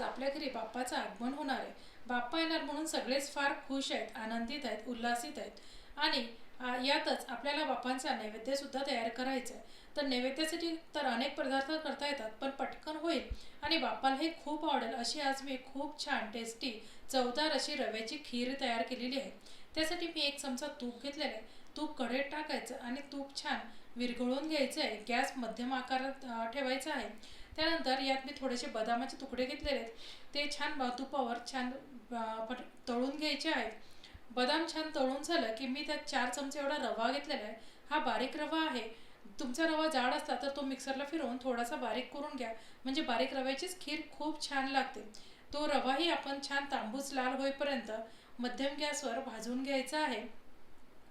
आज आपल्या घरी बाप्पाचं आगमन होणार आहे. बाप्पा येणार म्हणून सगळेच फार खुश आहेत आनंदित आहेत उल्हासित आहेत. आणि यातच आपल्याला बाप्पांचा नैवेद्यसुद्धा तयार करायचा आहे. तर नैवेद्यासाठी तर अनेक पदार्थ करता येतात पण पटकन होईल. आणि बाप्पाला हे खूप आवडेल. अशी आज मी खूप छान टेस्टी चवदार अशी रव्याची खीर तयार केलेली आहे. त्यासाठी मी एक चमचा तूप घेतलेला आहे. तूप कढईत टाकायचं आणि तूप छान विरघळून घ्यायचं आहे. गॅस मध्यम आकारात ठेवायचा आहे. त्यानंतर यात मी थोडेसे बदामाचे तुकडे घेतलेले आहेत. ते छान तुपावर छान पट तळून घ्यायचे आहेत. बदाम छान तळून झालं की मी त्यात चार चमचे एवढा रवा घेतलेला आहे. हा बारीक रवा आहे. तुमचा रवा जाड असला तर तो मिक्सरला फिरवून थोडासा बारीक करून घ्या. म्हणजे बारीक रव्याचीच खीर खूप छान लागते. तो रवाही आपण छान तांबूस लाल होईपर्यंत मध्यम गॅसवर भाजून घ्यायचा आहे.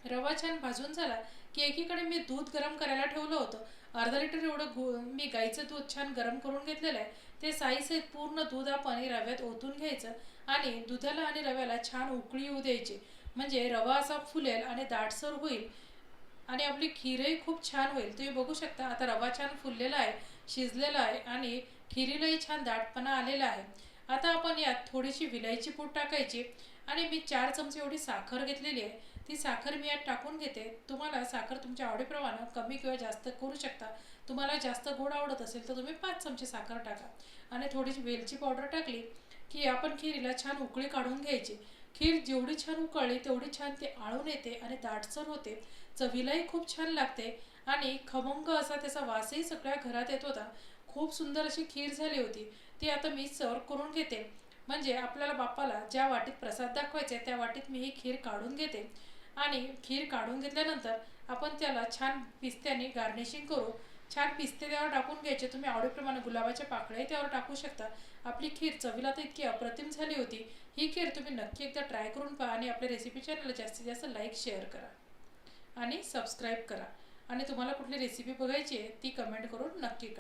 रवा छान भाजून झाला की एकीकडे मी दूध गरम करायला ठेवलं होतं. अर्धा लिटर एवढं गु मी गाईचं दूध छान गरम करून घेतलेलं आहे. ते साईसहित पूर्ण दूध आपण रव्यात ओतून घ्यायचं आणि दुधाला आणि रव्याला छान उकळी येऊ द्यायची. म्हणजे रवा असा फुलेल आणि दाटसर होईल आणि आपली खीरही खूप छान होईल. तुम्ही बघू शकता आता रवा छान फुललेला आहे शिजलेला आहे आणि खिरीलाही छान दाटपणा आलेला आहे. आता आपण यात थोडीशी विलायची पूड टाकायची आणि मी चार चमचे एवढी साखर घेतलेली आहे. ती साखर मी यात टाकून घेते. तुम्हाला साखर तुमच्या आवडीप्रमाणे कमी किंवा जास्त करू शकता. तुम्हाला जास्त गोड आवडत असेल तर तुम्ही पाच चमचे साखर टाका. आणि थोडीशी वेलची पावडर टाकली की आपण खिरीला छान उकळी काढून घ्यायची. खीर जेवढी छान उकळली तेवढी छान ती आळून येते आणि दाटसर होते. चवीलाही खूप छान लागते. आणि खमंग असा त्याचा वासही सगळ्या घरात येत होता. खूप सुंदर अशी खीर झाली होती. ती आता मी सर्व करून घेते. म्हणजे आपल्याला बाप्पाला ज्या वाटीत प्रसाद दाखवायचे त्या वाटीत मी ही खीर काढून घेते. आणि खीर काढून घेतल्यानंतर आपण त्याला छान पिस्त्याने गार्निशिंग करू. छान पिस्ते त्यावर टाकून घ्यायचे. तुम्ही आवडीप्रमाणे गुलाबाच्या पाकळ्याही त्यावर टाकू शकता. आपली खीर चवीला तर इतकी अप्रतिम झाली होती. ही खीर तुम्ही नक्की एकदा ट्राय करून पहा आणि आपल्या रेसिपी चॅनलला जास्तीत जास्त लाईक शेअर करा. आणि सबस्क्राईब करा. आणि तुम्हाला कुठली रेसिपी बघायची आहे ती कमेंट करून नक्की करा.